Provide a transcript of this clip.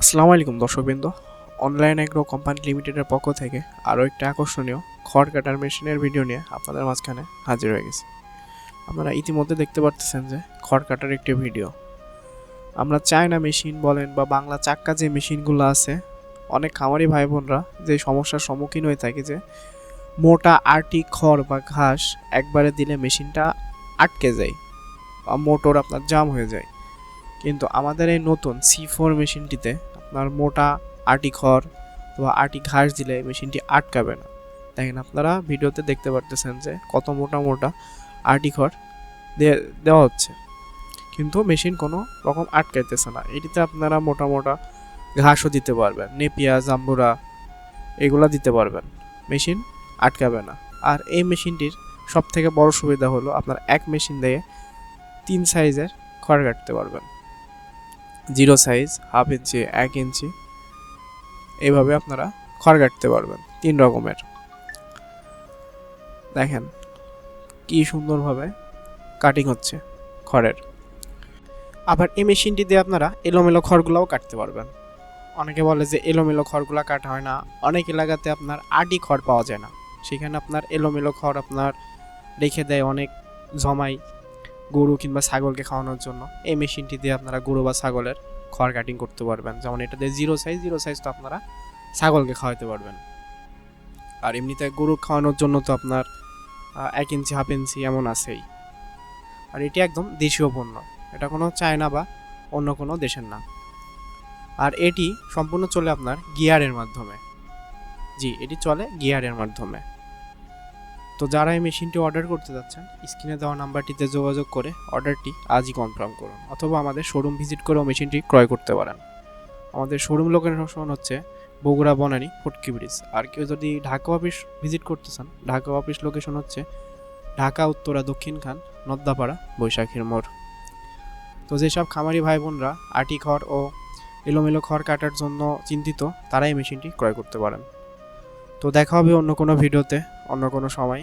আসসালামু আলাইকুম, দর্শকবৃন্দ। অনলাইন এগ্রো কোম্পানি লিমিটেডের পক্ষ থেকে আরও একটা আকর্ষণীয় খড় কাটার মেশিনের ভিডিও নিয়ে আপনাদের মাঝখানে হাজির হয়ে গেছি। আপনারা ইতিমধ্যে দেখতে পারতেছেন যে খড় কাটার একটি ভিডিও। আমরা চায়না মেশিন বলেন বা বাংলা চাক্কা যে মেশিনগুলো আছে, অনেক খামারি ভাই বোনরা যে সমস্যার সম্মুখীন হয়ে থাকে যে মোটা আটি খড় বা ঘাস একবারে দিলে মেশিনটা আটকে যায় বা মোটর আপনার জাম হয়ে যায়। কিন্তু আমাদের এই নতুন সি ফোর মেশিনটিতে আপনার মোটা আটি খড় বা আটি ঘাস দিলে মেশিনটি আটকাবে না। দেখেন আপনারা ভিডিওতে দেখতে পারতেছেন যে কত মোটা মোটা আটি খড় দেওয়া হচ্ছে। কিন্তু মেশিন কোনো রকম আটকাইতেছে না। এটিতে আপনারা মোটা মোটা ঘাসও দিতে পারবেন, নেপিয়া, জাম্বুরা এগুলা দিতে পারবেন। মেশিন আটকাবে না। আর এই মেশিনটির সব থেকে বড় সুবিধা হলো আপনার এক মেশিন দিয়ে তিন সাইজের খড় কাটতে পারবেন। জিরো সাইজ, হাফ ইঞ্চি, এক ইঞ্চি। এইভাবে আপনারা খড় কাটতে পারবেন তিন রকমের। দেখেন কি সুন্দরভাবে কাটিং হচ্ছে খড়ের। আবার এই মেশিনটি দিয়ে আপনারা এলোমেলো খড়গুলোও কাটতে পারবেন। অনেকে বলে যে এলোমেলো খড়গুলো কাটা হয় না। অনেক এলাকাতে আপনার আটি খড় পাওয়া যায় না। সেখানে আপনার এলোমেলো খড় আপনার রেখে দেয়, অনেক জমাই গরু কিংবা ছাগলকে খাওয়ানোর জন্য। এই মেশিনটি দিয়ে আপনারা গরু বা ছাগলের খড় কাটিং করতে পারবেন। যেমন এটা দিয়ে জিরো সাইজ জিরো সাইজ তো আপনারা ছাগলকে খাওয়াতে পারবেন। আর এমনিতে গরু খাওয়ানোর জন্য তো আপনার এক ইঞ্চি হাফ ইঞ্চি এমন আছেই। আর এটি একদম দেশীয় পণ্য। এটা কোনো চায়না বা অন্য কোনো দেশের না। আর এটি সম্পূর্ণ চলে আপনার গিয়ারের মাধ্যমে। জি, এটি চলে গিয়ারের মাধ্যমে। তো যারা এই মেশিনটি অর্ডার করতে যাচ্ছেন, স্ক্রিনে দেওয়া নাম্বারটিতে যোগাযোগ করে অর্ডারটি আজই কনফার্ম করুন অথবা আমাদের শোরুম ভিজিট করেও মেশিনটি ক্রয় করতে পারেন। আমাদের শোরুম লোকেশন হচ্ছে বগুড়া বনানী ফটকি ব্রিজ আর কেউ যদি ঢাকা অফিস ভিজিট করতে চান, ঢাকা অফিস লোকেশন হচ্ছে ঢাকা, উত্তরা, দক্ষিণ খান বৈশাখীর মোড়। তো যেসব খামারি ভাই বোনরা আটি খড় ও এলোমেলো খড় কাটার জন্য চিন্তিত, তারাই মেশিনটি ক্রয় করতে পারেন। তো দেখা হবে অন্য কোনো ভিডিওতে অন্য কোনো সময়।